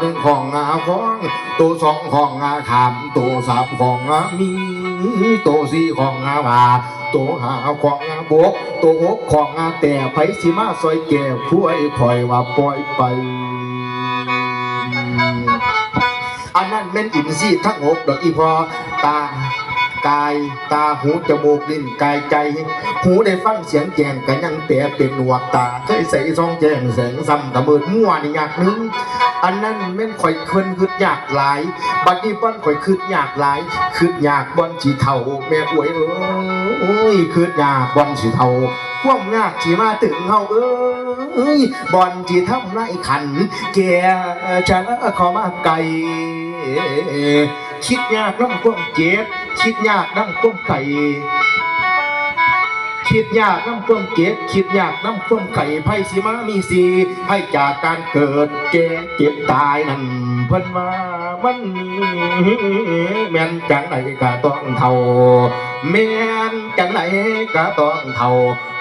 หนึ่งของงาฟองตัวสองของงาขามตัวสามของงามีตัวสี่ของงาบาตัวห้าของงาบกตัวหกของงาแต่ไผสิมาซอยแก่ผู้ไอ้คอยว่าปล่อยไปอันนั้นแม่นอินซีทั้งหกดอกอีพอตา กาย ตาหูจมูกลิ้นกายใจ หูได้ฟังเสียงแจงกันยังแต่เป็นหนวกตาเคยใส่ซองแจงแสงซ้ำกระเบิดมั่วนี่อยากนึงอันนั้นแม่นข่อยคินคืดยากหลาย บัดนี้ป้อนข่อยคืดยากหลายคืดยากบอนสีเทาแม่อวยเอ้ยคืดยากบอนสีเทาความยากที่มาถึงเฮาเอ้ยบอนที่ทำไรขันแกจะขอมาไกลคิดยากน้ำก้มเจ็บ คิดยากน้ำก้มไก่คิดยากน้ำก้มเก็บคิดยากน้ำก้มไก่ไพ่สีมามีสีให้จากการเกิดแก่เจ็บตายนั่นเพิ่นว่ามันมีแม่นจังไหนก็ต้องเท่าแม่นจังไหนก็ต้องเท่า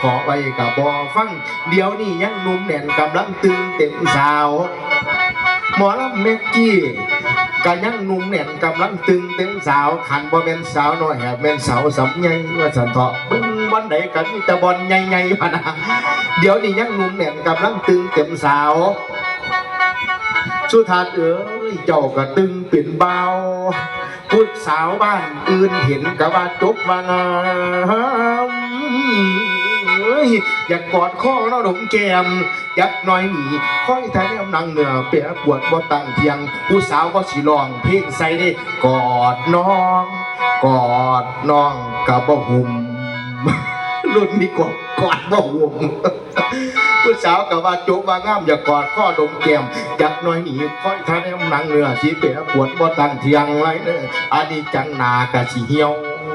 ขอไว้ก็บ่ฟัง เดี๋ยวนี้ยังหนุ่มแน่นกำลังตึงเต็มสาว หมอลำเมกกี้ ก็ยังหนุ่มแน่นกำลังตึงเต็มสาวขันบ่แม่นสาวน้อยแหบแม่นสาวสำใหญ่ว่าสันเถาะบึ้งบอลใดก็มีแต่บอลใหญ่ๆพะนะเดี๋ยวนี้ยังหนุ่มแน่นกำลังตึงเต็มสาวสุธาเอ้ยเจ้าก็ตึงเป็นเบาพูดสาวบ้านอื่นเห็นก็ว่าจบว่างาม ยอยากกอดข้อเราดมแก้มยักหน่อยหนีค่อยทายแนนังเหนือเปียปวดบ่ตั้งเทียง ผู้สาวก็สิร้องเพลงใส่ได้กอดน้อง กอดน้องกับบ่หุ่มรุ่นนี้กอดกอดบ่หุ่มผู้สาวก็ว่าจบว่างามอย่ากอดข้อดมแก้มจักหน้อยหนีค่อยทะเลมหนังเนื้อสีเปียปวดบ่ตั้งเทียงไรเด้ออันนี้จังนากะสิเหี่ยว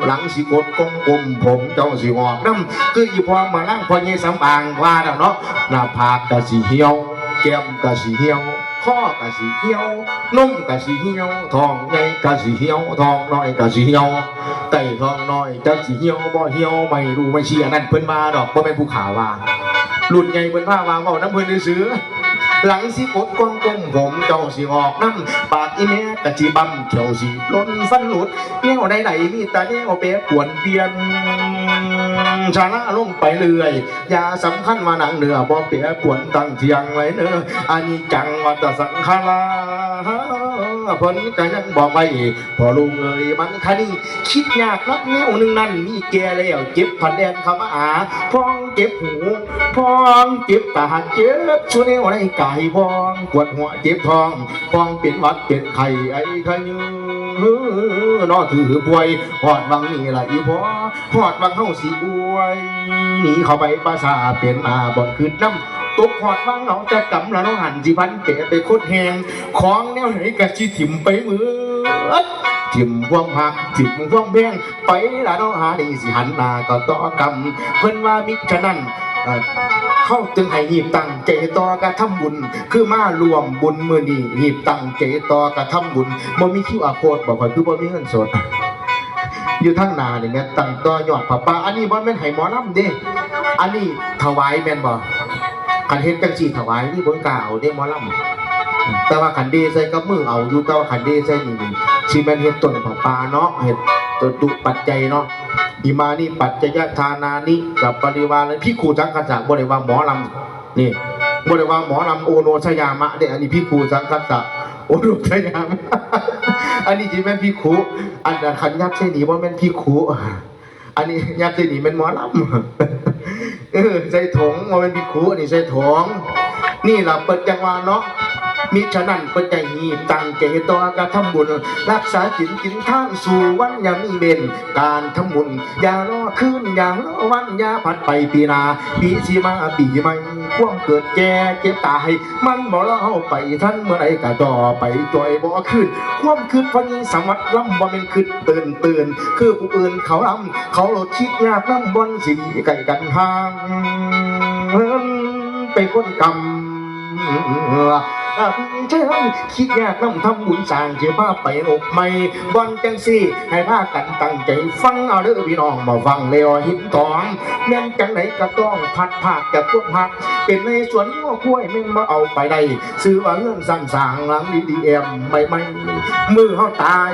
หลังสิกดกงกลมผมเจ้าสิงอกน้ำคืออีพอมานั่งพอเยสำอางว่าแล้วเนาะหน้าผากกะสิเหี่ยวแก้มกะสิเหี่ยวข้อกะสิเหี่ยวนุ่มกะสิเหี่ยวทองใหญ่กะสิเหี่ยวทองน้อยกะสิเหี่ยวไก่ทองน้อยจักสิเหี่ยวบ่เหี่ยวไม่รู้ไม่เชียร์นั่นเพิ่นมาดอกบ่แม่นผู้ข่าวว่ารุ่นใหญ่เพิ่นพาวางเอาน้ำเพิ่นซื้อ หลังสิกดกองกงผมเจ้าสิออกน้ำปากอีแม่กะจีบัมเจ้าสิล้นฟันหลุดเปี้ยวใดๆมีแต่เนวเป๊ะปวนเปียนชาละลงไปเรื่อยยาสำคัญว่าหนังเหนือบ่เปียปวนตั้งเทียงไว้เนออันนี้จังว่าแตสังขา รเพิ่นก็ยังบอกไว้พอลุงเอ้ยมันคดีคิดยากนักแนวหนึงนั่นมีแก่แล้วเจ็บพันแดนเข้ามาหาพ้องเจ็บหูพองเจ็บปากเจ็บช่วยในวันกายพองปวดหัวเจ็บท้องพองเป็นวัดเป็นไข้ไอ้ขยือนอถือป่วยหอดวังนี่ละอีพอหอดวังเฮาสิอวยหนีเข้าไปภาษาเป็นอาบ่อนคืนน้ำ ตกหอดวังเฮาจะกำละน้องหันสิพันเปะไปโคตรแหงของแนวไหนกะสิถิ่มไปมือทิมพวงหักทิมพวงแบงไปละน้องหาดีสิหันหน้าก็ต่อกรรมเพิ่นว่ามิฉะนั้นเข้าจึงให้หีบตังใจต่อกระทำบุญ คือมารวมบุญมื้อนี้หีบตังใจต่อกระทำบุญบ่มีคิวอาโคดบอกว่าคือบ่มีเงินสดอยู่ทางน้านี่แม่ตังต่อยอดผ้าป่าอันนี้บ่แม่นให้หมอลำเด้ อันนี้ถวายแม่นบ่ คันเฮ็ดจังซี่ถวายนี่บ่กาเอาเด้หมอลำแต่ว่าคันเดใส่กับมือเอาอยู่แต่ว่าคันเดใส่นี่นี่สิแมนเฮ็ดต้นผ้าป่าเนาะเฮ็ดตัวตุปัจจัยเนาะอิมานิปัจจยทานานิกับปริวารพี่ครูสังฆะบ่ได้ว่าหมอลำนี่บ่ได้ว่าหมอลำโอโนชยามะเด้อันนี้พี่ครูสังฆะโอโนชยามะอันนี้สิแม่นพี่ครูอันนั้นคันยับใส่นี่บ่แม่นพี่ครูอันนี้ยัดใส่นี่เป็นหมอลำ เออใส่ถงมาเป็นพิคุอันนี้ใส่ถงนี่ล่ะเปิดจังหวะเนาะ มิฉะนั้นเปิดใจหีบตั้งใจต่อกระทำบุญ รักษาจิตกินท่านสู่วันยามีเบนการทำบุญอย่ารอคืนอย่ารอวันอย่าผัดไปปีนาปีสีมาปีใหม่ความเกิดแก่เจ็บตาย มันบ่รอเฮาไปท่านเมื่อไรก็ต่อไปจอยบ่ขึ้น ความคืดพอนี้สมวัดลำบ่เป็นคืดเตือนเตือนคือผู้อื่นเขาลำเขาหลดคิดยากลำบนสิไก่กันห่างเพิ่นเป็นคนกำ เจ้าคิดยากน้ำทำบุญสร้างเชื่อพาไปอกใหม่บอนจังสี่ ให้พากันตั้งใจฟังเอาเด้อพี่น้องมาฟังเลยหินตองแม่นจังไหนก็ต้องพัดภาคจากพวกพัก เป็นในสวนง้อคุ้ยแม่งมาเอาไปได้ซื้อว่าเงินสั่งสางหลังดีดีเอ็มไม่ไม่มือเฮาตาย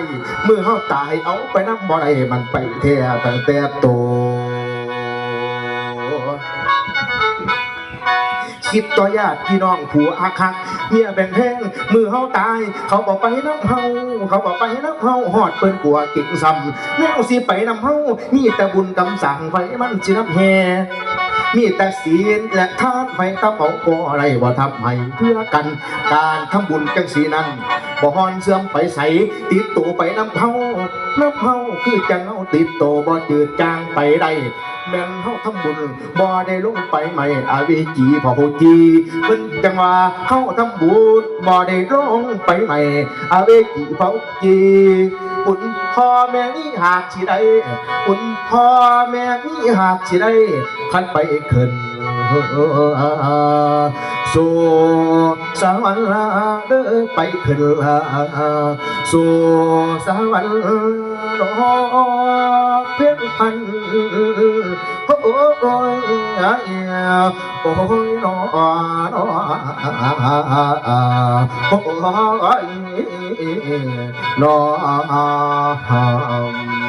มือเฮาตายเอาไปนับบ่ได้มันไปแท้ตั้งแต่โต คิดต่อญาติพี่น้องผัวอาคักเมียแบ่งแพงมือเฮาตาย เขาบอกไปน้ำเฮาเขาบอกไปน้ำเฮาหอดเปิ้นกลัวกิ่งซ้ำแนวสิไปน้ำเฮามีแต่บุญกำสั่งไฟมันสิน้ำแห่มีแต่ศีลและทานไฟตะเปาก็อะไรบ่ทำให้เพื่อกันการทำบุญจังสีนั้น บ่ฮอนเสื่อมไปใสติดตัวไปน้ำเฮาน้ำเฮาคือจังเฮาติดตัวบ่จืดจางไปได้แม่นเฮาทำบุญบ่ได้ลงไปใหม่อาเวจีพอโหจีเพิ่นจังว่าเฮาทำบุญบ่ได้ลงไปใหม่อาเวจีพอโหจีบุญพ่อแม่นี่หากสิได้บุญพ่อแม่นี่หากสิได้คันไปขึ้นสู่ สวรรค์เด้อไปขึ้นละสู่สวรรค์ดอกเพียงพันโอ้ยโอ้ยโอ้ยนอนโอ้ยนอน